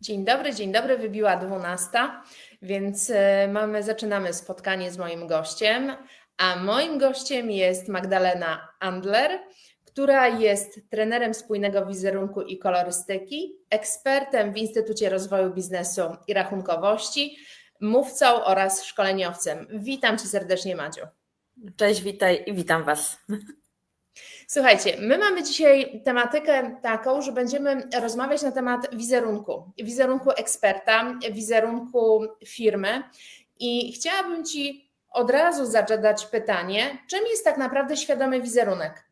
Dzień dobry, dzień dobry. Wybiła 12, więc e, mamy, zaczynamy spotkanie z moim gościem. A moim gościem jest Magdalena Andler, która jest trenerem spójnego wizerunku i kolorystyki, ekspertem w Instytucie Rozwoju Biznesu i Rachunkowości, mówcą oraz szkoleniowcem. Witam Cię serdecznie, Madziu. Cześć, witaj i witam Was. Słuchajcie, my mamy dzisiaj tematykę taką, że będziemy rozmawiać na temat wizerunku, wizerunku eksperta, wizerunku firmy i chciałabym Ci od razu zadać pytanie, czym jest tak naprawdę świadomy wizerunek?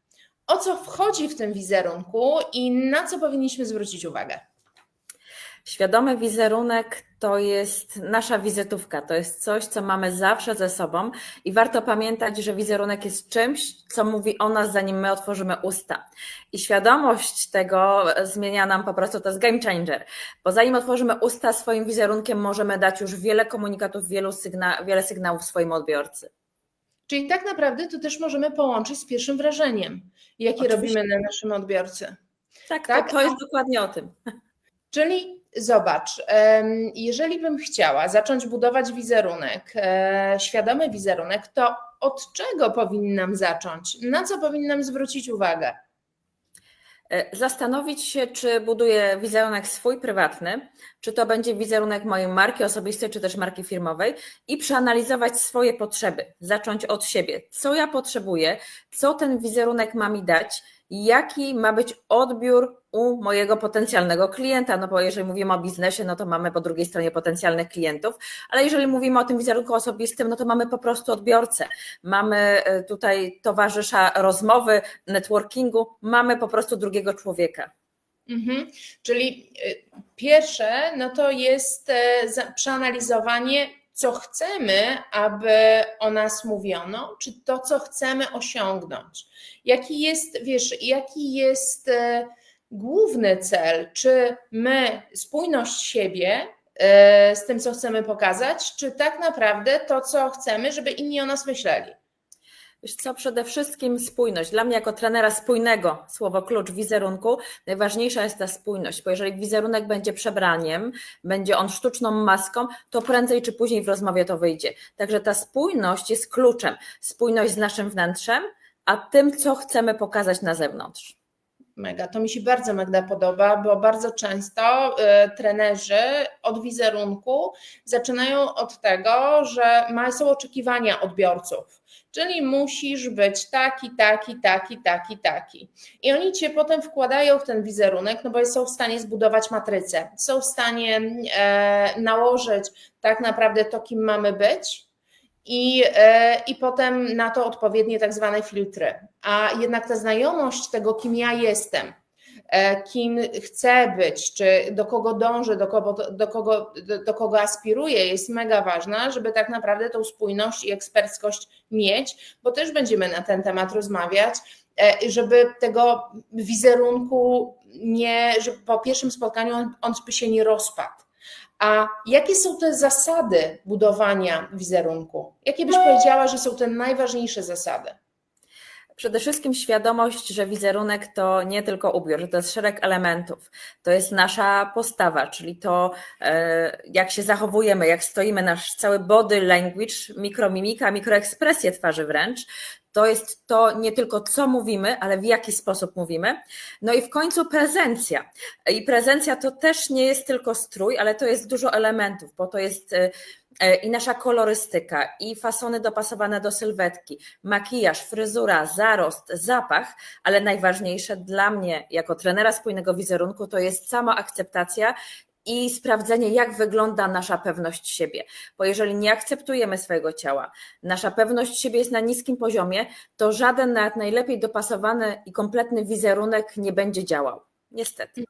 O co wchodzi w tym wizerunku i na co powinniśmy zwrócić uwagę? Świadomy wizerunek to jest nasza wizytówka, to jest coś, co mamy zawsze ze sobą i warto pamiętać, że wizerunek jest czymś, co mówi o nas, zanim my otworzymy usta. I świadomość tego zmienia nam po prostu, to jest game changer, bo zanim otworzymy usta swoim wizerunkiem, możemy dać już wiele komunikatów, wielu sygna wiele sygnałów swoim odbiorcy. Czyli tak naprawdę to też możemy połączyć z pierwszym wrażeniem, jakie Oczywiście. robimy na naszym odbiorcy. Tak, Tak, To, to jest dokładnie o tym. Czyli zobacz, jeżeli bym chciała zacząć budować wizerunek, e, świadomy wizerunek, to od czego powinnam zacząć? Na co powinnam zwrócić uwagę? E, Zastanowić się, czy buduję wizerunek swój prywatny, czy to będzie wizerunek mojej marki osobistej, czy też marki firmowej i przeanalizować swoje potrzeby, zacząć od siebie. Co ja potrzebuję, co ten wizerunek ma mi dać, jaki ma być odbiór u mojego potencjalnego klienta, no bo jeżeli mówimy o biznesie, no to mamy po drugiej stronie potencjalnych klientów, ale jeżeli mówimy o tym wizerunku osobistym, no to mamy po prostu odbiorcę, mamy e, tutaj towarzysza rozmowy, networkingu, mamy po prostu drugiego człowieka. Mhm. Czyli y, pierwsze, no to jest e, przeanalizowanie, co chcemy, aby o nas mówiono, czy to, co chcemy osiągnąć. Jaki jest, wiesz, jaki jest e, główny cel? Czy my spójność siebie e, z tym, co chcemy pokazać, czy tak naprawdę to, co chcemy, żeby inni o nas myśleli? Wiesz co, przede wszystkim spójność. Dla mnie jako trenera spójnego, słowo klucz wizerunku, najważniejsza jest ta spójność, bo jeżeli wizerunek będzie przebraniem, będzie on sztuczną maską, to prędzej czy później w rozmowie to wyjdzie. Także ta spójność jest kluczem. Spójność z naszym wnętrzem, a tym, co chcemy pokazać na zewnątrz. Mega, to mi się bardzo Magda podoba, bo bardzo często y, trenerzy od wizerunku zaczynają od tego, że ma, są oczekiwania odbiorców, czyli musisz być taki, taki, taki, taki, taki. I oni cię potem wkładają w ten wizerunek, no bo są w stanie zbudować matrycę, są w stanie e, nałożyć tak naprawdę to, kim mamy być, i, e, i potem na to odpowiednie tak zwane filtry. A jednak ta znajomość tego, kim ja jestem, kim chcę być, czy do kogo dążę, do kogo, do kogo, do, do kogo aspiruję, jest mega ważna, żeby tak naprawdę tą spójność i eksperckość mieć, bo też będziemy na ten temat rozmawiać, e, żeby tego wizerunku nie, że po pierwszym spotkaniu on, on by się nie rozpadł. A jakie są te zasady budowania wizerunku? Jakie byś powiedziała, że są te najważniejsze zasady? Przede wszystkim świadomość, że wizerunek to nie tylko ubiór, że to jest szereg elementów. To jest nasza postawa, czyli to, e, jak się zachowujemy, jak stoimy, nasz cały body language, mikromimika, mikroekspresje twarzy wręcz. To jest to nie tylko co mówimy, ale w jaki sposób mówimy. No i w końcu prezencja. I prezencja to też nie jest tylko strój, ale to jest dużo elementów, bo to jest e, e, i nasza kolorystyka, i fasony dopasowane do sylwetki, makijaż, fryzura, zarost, zapach, ale najważniejsze dla mnie jako trenera spójnego wizerunku to jest sama akceptacja i sprawdzenie, jak wygląda nasza pewność siebie. Bo jeżeli nie akceptujemy swojego ciała, nasza pewność siebie jest na niskim poziomie, to żaden nawet najlepiej dopasowany i kompletny wizerunek nie będzie działał. Niestety.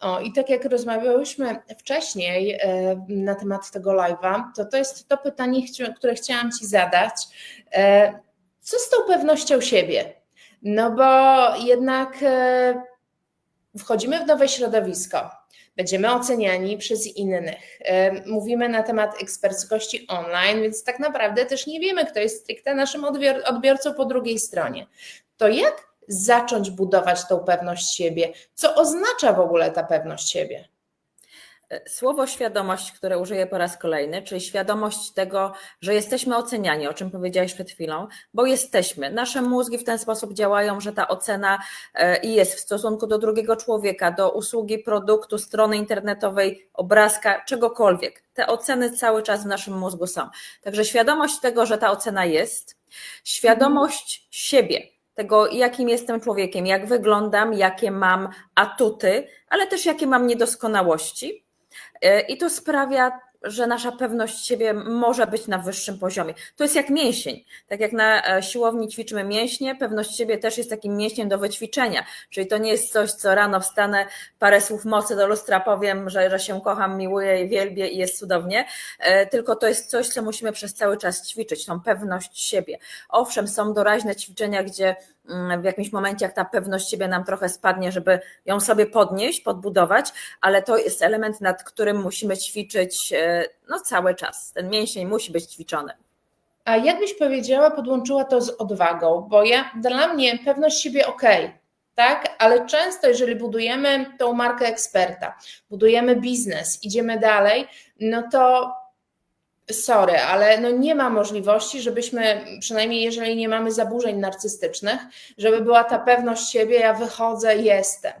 O, i tak jak rozmawiałyśmy wcześniej e, na temat tego live'a, to to jest to pytanie, które chciałam Ci zadać. E, Co z tą pewnością siebie? No bo jednak e, wchodzimy w nowe środowisko, będziemy oceniani przez innych. Mówimy na temat eksperckości online, więc tak naprawdę też nie wiemy, kto jest stricte naszym odbior- odbiorcą po drugiej stronie. To jak zacząć budować tą pewność siebie? Co oznacza w ogóle ta pewność siebie? Słowo świadomość, które użyję po raz kolejny, czyli świadomość tego, że jesteśmy oceniani, o czym powiedziałeś przed chwilą, bo jesteśmy. Nasze mózgi w ten sposób działają, że ta ocena e, jest w stosunku do drugiego człowieka, do usługi, produktu, strony internetowej, obrazka, czegokolwiek. Te oceny cały czas w naszym mózgu są. Także świadomość tego, że ta ocena jest, świadomość siebie, tego, jakim jestem człowiekiem, jak wyglądam, jakie mam atuty, ale też jakie mam niedoskonałości. E, I to sprawia, że nasza pewność siebie może być na wyższym poziomie. To jest jak mięsień. Tak jak na e, siłowni ćwiczymy mięśnie, pewność siebie też jest takim mięśniem do wyćwiczenia. Czyli to nie jest coś, co rano wstanę, parę słów mocy do lustra powiem, że, że się kocham, miłuję i wielbię i jest cudownie, e, tylko to jest coś, co musimy przez cały czas ćwiczyć, tą pewność siebie. Owszem, są doraźne ćwiczenia, gdzie w jakimś momencie, jak ta pewność siebie nam trochę spadnie, żeby ją sobie podnieść, podbudować, ale to jest element, nad którym musimy ćwiczyć e, no, cały czas. Ten mięsień musi być ćwiczony. A jakbyś powiedziała, podłączyła to z odwagą, bo ja dla mnie pewność siebie ok, tak, ale często jeżeli budujemy tą markę eksperta, budujemy biznes, idziemy dalej, no to sorry, ale no nie ma możliwości, żebyśmy, przynajmniej jeżeli nie mamy zaburzeń narcystycznych, żeby była ta pewność siebie, ja wychodzę, jestem.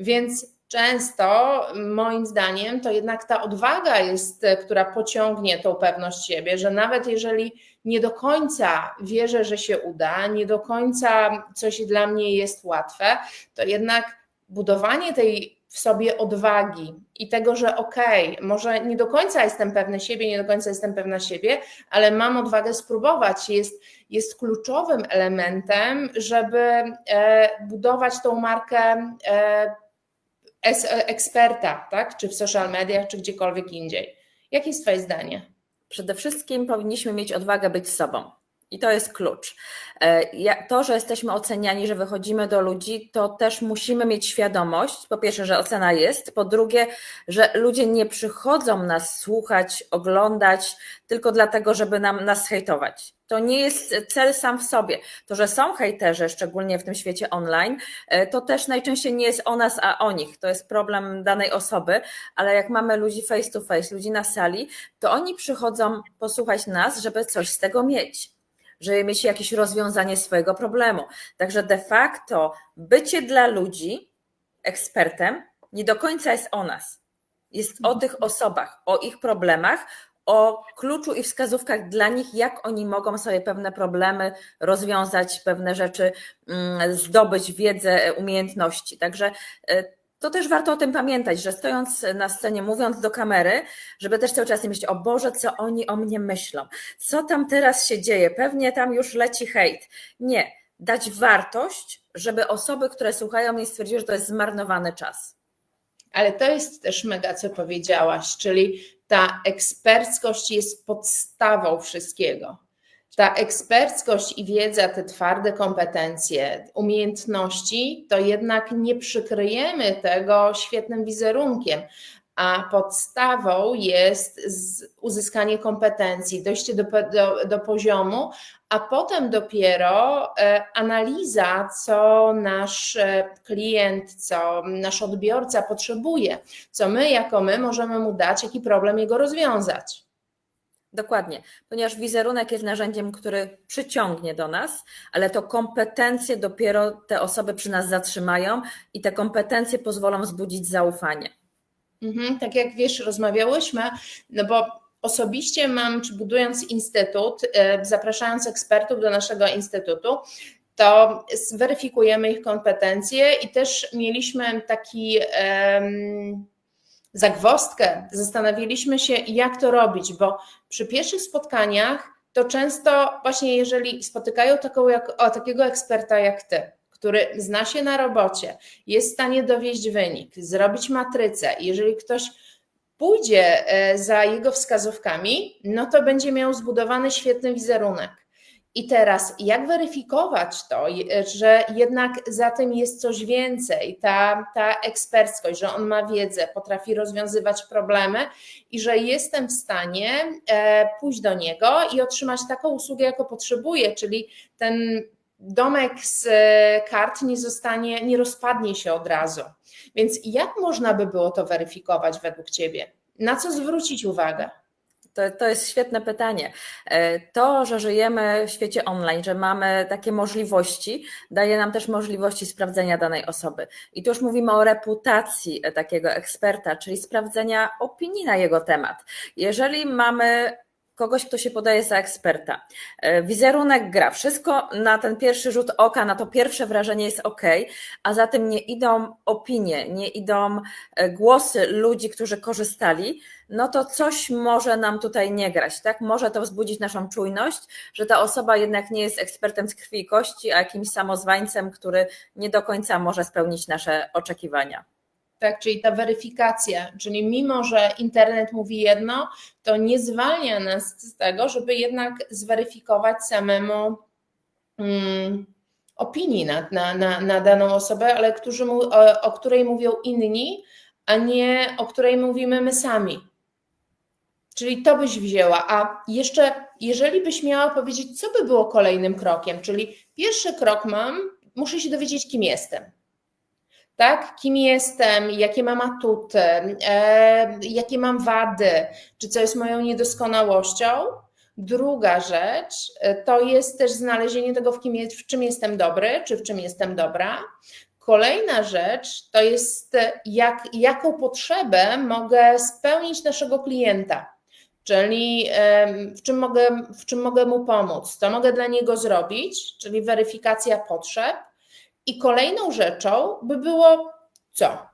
Więc często, moim zdaniem, to jednak ta odwaga jest, która pociągnie tą pewność siebie, że nawet jeżeli nie do końca wierzę, że się uda, nie do końca coś dla mnie jest łatwe, to jednak budowanie tej w sobie odwagi i tego, że okej, okay, może nie do końca jestem pewny siebie, nie do końca jestem pewna siebie, ale mam odwagę spróbować, jest, jest kluczowym elementem, żeby e, budować tą markę e, eksperta, tak? czy w social mediach, czy gdziekolwiek indziej. Jakie jest Twoje zdanie? Przede wszystkim powinniśmy mieć odwagę być sobą. I to jest klucz. E, to, że jesteśmy oceniani, że wychodzimy do ludzi, to też musimy mieć świadomość, po pierwsze, że ocena jest, po drugie, że ludzie nie przychodzą nas słuchać, oglądać tylko dlatego, żeby nam nas hejtować. To nie jest cel sam w sobie. To, że są hejterzy, szczególnie w tym świecie online, e, to też najczęściej nie jest o nas, a o nich. To jest problem danej osoby, ale jak mamy ludzi face to face, ludzi na sali, to oni przychodzą posłuchać nas, żeby coś z tego mieć żeby mieć jakieś rozwiązanie swojego problemu. Także de facto bycie dla ludzi ekspertem nie do końca jest o nas. Jest o tych osobach, o ich problemach, o kluczu i wskazówkach dla nich, jak oni mogą sobie pewne problemy rozwiązać, pewne rzeczy mm, zdobyć, wiedzę, umiejętności. Także y, to też warto o tym pamiętać, że stojąc na scenie, mówiąc do kamery, żeby też cały czas nie myśleć, o Boże, co oni o mnie myślą, co tam teraz się dzieje, pewnie tam już leci hejt. Nie, dać wartość, żeby osoby, które słuchają mnie stwierdziły, że to jest zmarnowany czas. Ale to jest też mega, co powiedziałaś, czyli ta eksperckość jest podstawą wszystkiego ta eksperckość i wiedza, te twarde kompetencje, umiejętności, to jednak nie przykryjemy tego świetnym wizerunkiem, a podstawą jest uzyskanie kompetencji, dojście do, do, do, poziomu, a potem dopiero e, analiza, co nasz e, klient, co nasz odbiorca potrzebuje, co my jako my możemy mu dać, jaki problem jego rozwiązać. Dokładnie, ponieważ wizerunek jest narzędziem, który przyciągnie do nas, ale to kompetencje dopiero te osoby przy nas zatrzymają i te kompetencje pozwolą wzbudzić zaufanie. Mhm, tak jak wiesz, rozmawiałyśmy, no bo osobiście mam, czy budując instytut, e, zapraszając ekspertów do naszego instytutu, to zweryfikujemy ich kompetencje i też mieliśmy taki. Zagwostkę, zastanawialiśmy się, jak to robić, bo przy pierwszych spotkaniach to często właśnie jeżeli spotykają taką jak, o, takiego eksperta jak ty, który zna się na robocie, jest w stanie dowieść wynik, zrobić matrycę, jeżeli ktoś pójdzie e, za jego wskazówkami, no to będzie miał zbudowany świetny wizerunek. I teraz, jak weryfikować to, że jednak za tym jest coś więcej, ta, ta eksperckość, że on ma wiedzę, potrafi rozwiązywać problemy i że jestem w stanie e, pójść do niego i otrzymać taką usługę, jaką potrzebuję, czyli ten domek z e, kart nie zostanie, nie rozpadnie się od razu. Więc jak można by było to weryfikować według Ciebie? Na co zwrócić uwagę? To, to jest świetne pytanie. E, to, że żyjemy w świecie online, że mamy takie możliwości, daje nam też możliwości sprawdzenia danej osoby. I tu już mówimy o reputacji takiego eksperta, czyli sprawdzenia opinii na jego temat. Jeżeli mamy kogoś, kto się podaje za eksperta. E, wizerunek gra, wszystko na ten pierwszy rzut oka, na to pierwsze wrażenie jest ok, a za tym nie idą opinie, nie idą e, głosy ludzi, którzy korzystali, no to coś może nam tutaj nie grać, tak? Może to wzbudzić naszą czujność, że ta osoba jednak nie jest ekspertem z krwi i kości, a jakimś samozwańcem, który nie do końca może spełnić nasze oczekiwania tak, czyli ta weryfikacja, czyli mimo, że internet mówi jedno, to nie zwalnia nas z tego, żeby jednak zweryfikować samemu hmm, opinii na, na, na, na, daną osobę, ale którzy, o, o której mówią inni, a nie o której mówimy my sami. Czyli to byś wzięła. A jeszcze, jeżeli byś miała powiedzieć, co by było kolejnym krokiem, czyli pierwszy krok mam, muszę się dowiedzieć, kim jestem tak? Kim jestem, jakie mam atuty, e, jakie mam wady, czy co jest moją niedoskonałością. Druga rzecz e, to jest też znalezienie tego, w, kim jest, w czym jestem dobry, czy w czym jestem dobra. Kolejna rzecz to jest, jak, jaką potrzebę mogę spełnić naszego klienta, czyli w czym, mogę, w czym mogę mu pomóc, co mogę dla niego zrobić, czyli weryfikacja potrzeb i kolejną rzeczą by było co?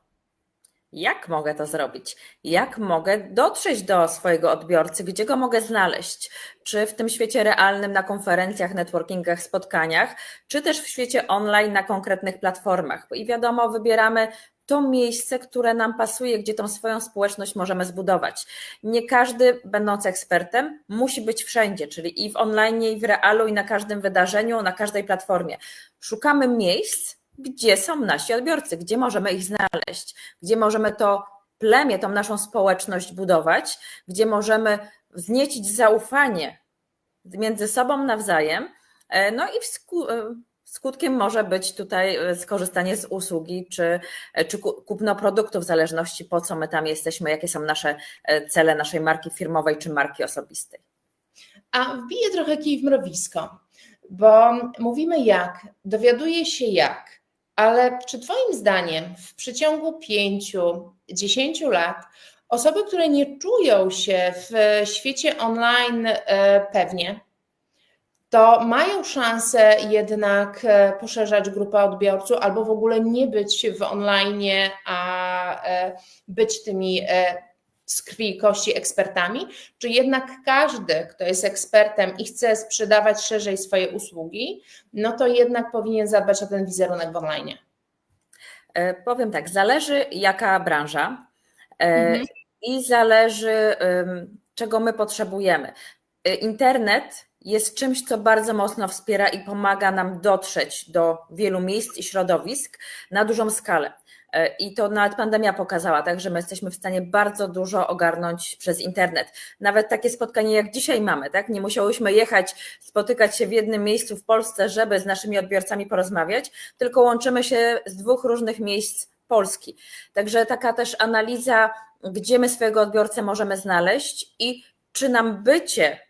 Jak mogę to zrobić? Jak mogę dotrzeć do swojego odbiorcy? Gdzie go mogę znaleźć? Czy w tym świecie realnym na konferencjach, networkingach, spotkaniach, czy też w świecie online na konkretnych platformach? I wiadomo, wybieramy to miejsce, które nam pasuje, gdzie tą swoją społeczność możemy zbudować. Nie każdy, będąc ekspertem, musi być wszędzie, czyli i w online, i w realu, i na każdym wydarzeniu, na każdej platformie. Szukamy miejsc, gdzie są nasi odbiorcy, gdzie możemy ich znaleźć, gdzie możemy to plemię, tą naszą społeczność budować, gdzie możemy wzniecić zaufanie między sobą nawzajem, e, no i e, Skutkiem może być tutaj e, skorzystanie z usługi czy, e, czy kupno produktów, w zależności po co my tam jesteśmy, jakie są nasze e, cele naszej marki firmowej czy marki osobistej. A wbiję trochę kij w mrowisko, bo mówimy jak, dowiaduje się jak, ale czy Twoim zdaniem w przeciągu pięciu, dziesięciu lat osoby, które nie czują się w świecie online pewnie, to mają szansę jednak e, poszerzać grupę odbiorców albo w ogóle nie być w online, a e, być tymi e, z krwi i kości ekspertami, czy jednak każdy, kto jest ekspertem i chce sprzedawać szerzej swoje usługi, no to jednak powinien zadbać o ten wizerunek w online? Powiem tak, zależy jaka branża mhm. i zależy czego my potrzebujemy. Internet jest czymś, co bardzo mocno wspiera i pomaga nam dotrzeć do wielu miejsc i środowisk na dużą skalę. E, I to nawet pandemia pokazała, tak, że my jesteśmy w stanie bardzo dużo ogarnąć przez internet. Nawet takie spotkanie, jak dzisiaj mamy, tak? Nie musiałyśmy jechać, spotykać się w jednym miejscu w Polsce, żeby z naszymi odbiorcami porozmawiać, tylko łączymy się z dwóch różnych miejsc Polski. Także taka też analiza, gdzie my swojego odbiorcę możemy znaleźć i czy nam bycie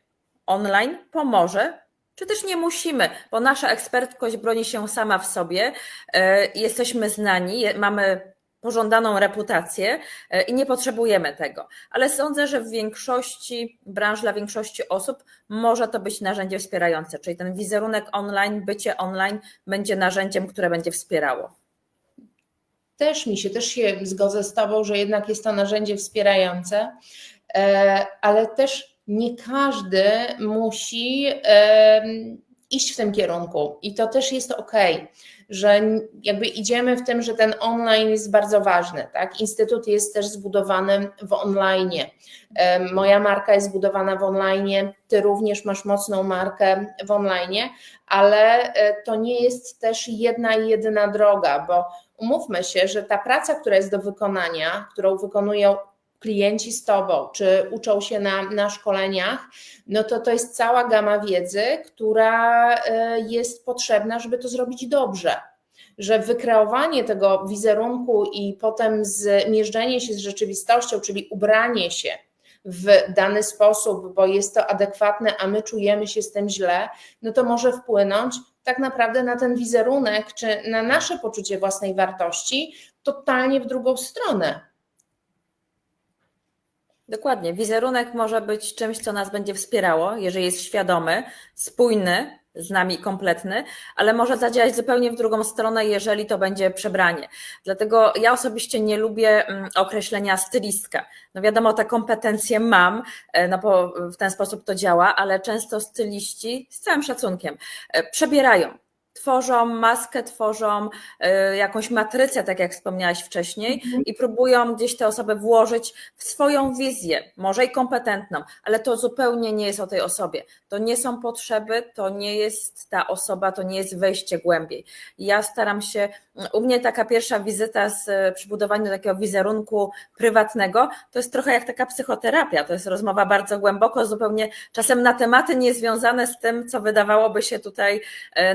online pomoże, czy też nie musimy, bo nasza ekspertkość broni się sama w sobie, e, jesteśmy znani, mamy pożądaną reputację e, i nie potrzebujemy tego. Ale sądzę, że w większości branż, dla większości osób może to być narzędzie wspierające, czyli ten wizerunek online, bycie online będzie narzędziem, które będzie wspierało. Też mi się, też się zgodzę z Tobą, że jednak jest to narzędzie wspierające, e, ale też nie każdy musi iść w tym kierunku i to też jest ok, że jakby idziemy w tym, że ten online jest bardzo ważny, tak? Instytut jest też zbudowany w online. Moja marka jest zbudowana w online, ty również masz mocną markę w online, ale e, to nie jest też jedna i jedyna droga, bo umówmy się, że ta praca, która jest do wykonania, którą wykonują klienci z Tobą, czy uczą się na, na szkoleniach, no to to jest cała gama wiedzy, która e, jest potrzebna, żeby to zrobić dobrze. Że wykreowanie tego wizerunku i potem zmierzczenie się z rzeczywistością, czyli ubranie się w dany sposób, bo jest to adekwatne, a my czujemy się z tym źle, no to może wpłynąć tak naprawdę na ten wizerunek, czy na nasze poczucie własnej wartości totalnie w drugą stronę. Dokładnie. Wizerunek może być czymś, co nas będzie wspierało, jeżeli jest świadomy, spójny, z nami kompletny, ale może zadziałać zupełnie w drugą stronę, jeżeli to będzie przebranie. Dlatego ja osobiście nie lubię mm, określenia stylistka. No wiadomo, te kompetencje mam, e, no bo w ten sposób to działa, ale często styliści, z całym szacunkiem, e, przebierają tworzą maskę, tworzą y, jakąś matrycę, tak jak wspomniałaś wcześniej, mhm. i próbują gdzieś te osoby włożyć w swoją wizję, może i kompetentną, ale to zupełnie nie jest o tej osobie. To nie są potrzeby, to nie jest ta osoba, to nie jest wejście głębiej. Ja staram się, u mnie taka pierwsza wizyta z, przy budowaniu takiego wizerunku prywatnego, to jest trochę jak taka psychoterapia, to jest rozmowa bardzo głęboko, zupełnie czasem na tematy niezwiązane z tym, co wydawałoby się tutaj e,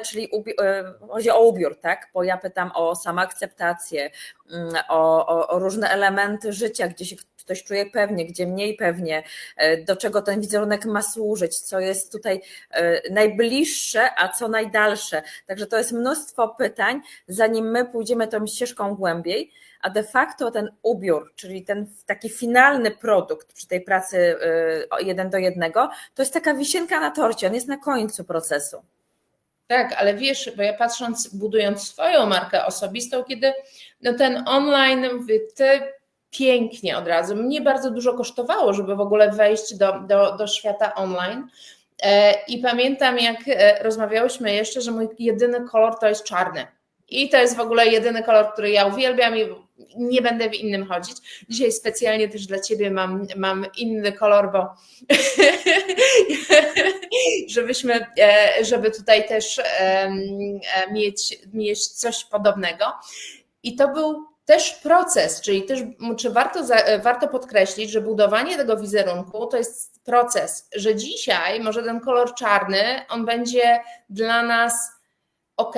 czyli e, chodzi o ubiór, tak? Bo ja pytam o samoakceptację, mm, o, o, o różne elementy życia, gdzie się ktoś czuje pewnie, gdzie mniej pewnie, e, do czego ten wizerunek ma służyć, co jest tutaj e, najbliższe, a co najdalsze. Także to jest mnóstwo pytań, zanim my pójdziemy tą ścieżką głębiej, a de facto ten ubiór, czyli ten taki finalny produkt przy tej pracy jeden do jednego, to jest taka wisienka na torcie, on jest na końcu procesu. Tak, ale wiesz, bo ja patrząc, budując swoją markę osobistą, kiedy no ten online, ty pięknie od razu, mnie bardzo dużo kosztowało, żeby w ogóle wejść do, do, do świata online. E, I pamiętam, jak e, rozmawiałyśmy jeszcze, że mój jedyny kolor to jest czarny. I to jest w ogóle jedyny kolor, który ja uwielbiam i nie będę w innym chodzić. Dzisiaj specjalnie też dla Ciebie mam, mam inny kolor, bo żebyśmy, e, żeby tutaj też e, mieć, mieć coś podobnego. I to był też proces, czyli też czy warto, warto podkreślić, że budowanie tego wizerunku to jest proces, że dzisiaj może ten kolor czarny, on będzie dla nas ok,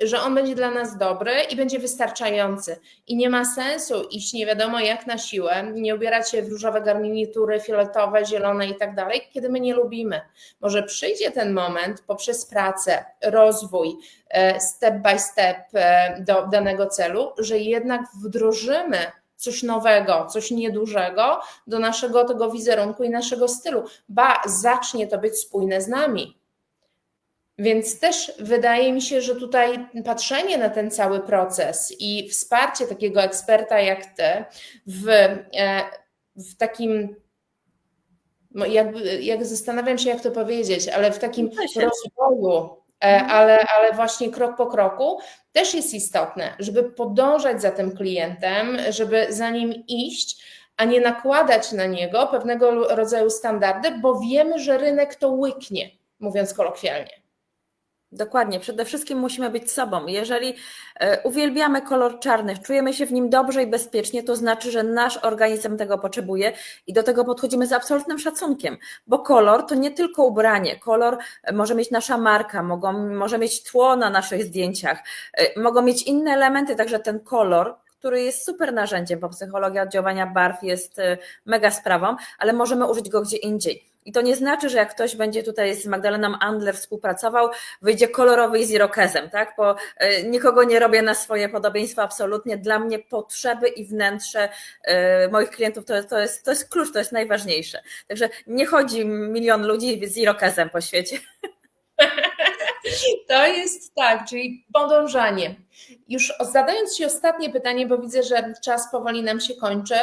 że on będzie dla nas dobry i będzie wystarczający. I nie ma sensu iść nie wiadomo jak na siłę, nie ubierać się w różowe garnitury, fioletowe, zielone i tak dalej, kiedy my nie lubimy. Może przyjdzie ten moment poprzez pracę, rozwój, e, step by step e, do danego celu, że jednak wdrożymy coś nowego, coś niedużego do naszego tego wizerunku i naszego stylu, ba zacznie to być spójne z nami. Więc też wydaje mi się, że tutaj patrzenie na ten cały proces i wsparcie takiego eksperta jak ty w, e, w takim, no jakby, jak zastanawiam się, jak to powiedzieć, ale w takim rozwoju, e, mhm. ale, ale właśnie krok po kroku, też jest istotne, żeby podążać za tym klientem, żeby za nim iść, a nie nakładać na niego pewnego rodzaju standardy, bo wiemy, że rynek to łyknie, mówiąc kolokwialnie. Dokładnie, przede wszystkim musimy być sobą. Jeżeli e, uwielbiamy kolor czarny, czujemy się w nim dobrze i bezpiecznie, to znaczy, że nasz organizm tego potrzebuje i do tego podchodzimy z absolutnym szacunkiem, bo kolor to nie tylko ubranie. Kolor e, może mieć nasza marka, mogą, może mieć tło na naszych zdjęciach, e, mogą mieć inne elementy, także ten kolor który jest super narzędziem, bo psychologia oddziaływania barw jest mega sprawą, ale możemy użyć go gdzie indziej. I to nie znaczy, że jak ktoś będzie tutaj z Magdaleną Andler współpracował, wyjdzie kolorowy i z irokezem, tak? Bo e, nikogo nie robię na swoje podobieństwo absolutnie. Dla mnie potrzeby i wnętrze e, moich klientów to, to, jest, to jest klucz, to jest najważniejsze. Także nie chodzi milion ludzi z irokezem po świecie. To jest tak, czyli podążanie. Już zadając Ci ostatnie pytanie, bo widzę, że czas powoli nam się kończy.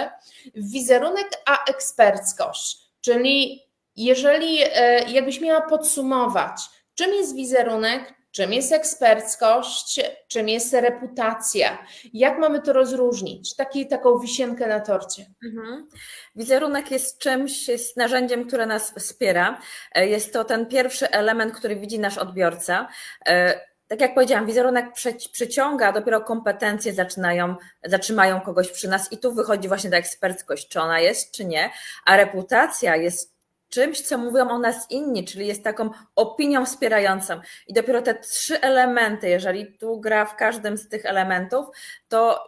Wizerunek a eksperckość, czyli jeżeli e, jakbyś miała podsumować, czym jest wizerunek, czym jest eksperckość, czym jest reputacja, jak mamy to rozróżnić? Taki, taką wisienkę na torcie. Mhm. Wizerunek jest czymś, jest narzędziem, które nas wspiera. E, jest to ten pierwszy element, który widzi nasz odbiorca. E, tak jak powiedziałam, wizerunek przyciąga, a dopiero kompetencje zaczynają, zatrzymają kogoś przy nas i tu wychodzi właśnie ta eksperckość, czy ona jest, czy nie, a reputacja jest czymś, co mówią o nas inni, czyli jest taką opinią wspierającą. I dopiero te trzy elementy, jeżeli tu gra w każdym z tych elementów, to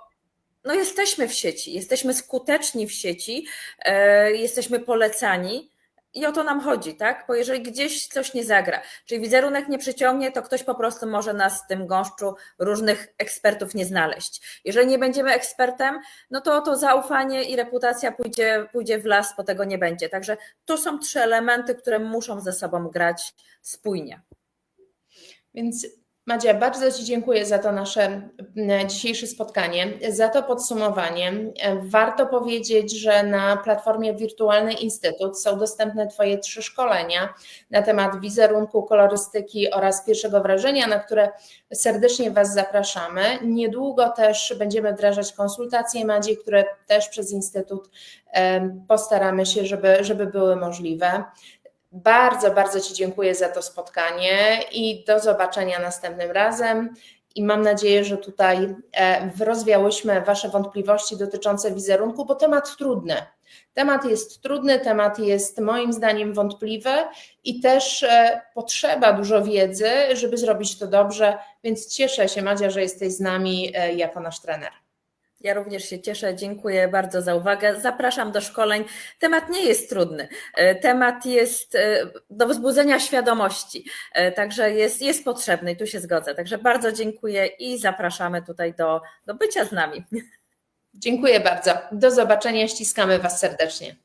no jesteśmy w sieci, jesteśmy skuteczni w sieci, e, jesteśmy polecani. I o to nam chodzi, tak? Bo jeżeli gdzieś coś nie zagra, czyli wizerunek nie przyciągnie, to ktoś po prostu może nas w tym gąszczu różnych ekspertów nie znaleźć. Jeżeli nie będziemy ekspertem, no to to zaufanie i reputacja pójdzie, pójdzie w las, bo tego nie będzie. Także to są trzy elementy, które muszą ze sobą grać spójnie. Więc Madzia, bardzo Ci dziękuję za to nasze dzisiejsze spotkanie, za to podsumowanie. Warto powiedzieć, że na platformie Wirtualny Instytut są dostępne Twoje trzy szkolenia na temat wizerunku, kolorystyki oraz pierwszego wrażenia, na które serdecznie Was zapraszamy. Niedługo też będziemy wdrażać konsultacje Madzi, które też przez Instytut postaramy się, żeby, żeby były możliwe. Bardzo, bardzo Ci dziękuję za to spotkanie i do zobaczenia następnym razem. I mam nadzieję, że tutaj e, rozwiałyśmy Wasze wątpliwości dotyczące wizerunku, bo temat trudny. Temat jest trudny, temat jest moim zdaniem wątpliwy i też e, potrzeba dużo wiedzy, żeby zrobić to dobrze, więc cieszę się, Madzia, że jesteś z nami e, jako nasz trener. Ja również się cieszę, dziękuję bardzo za uwagę. Zapraszam do szkoleń. Temat nie jest trudny. E, Temat jest e, do wzbudzenia świadomości, E, także jest, jest potrzebny i tu się zgodzę. Także bardzo dziękuję i zapraszamy tutaj do, do bycia z nami. Dziękuję bardzo. Do zobaczenia, ściskamy Was serdecznie.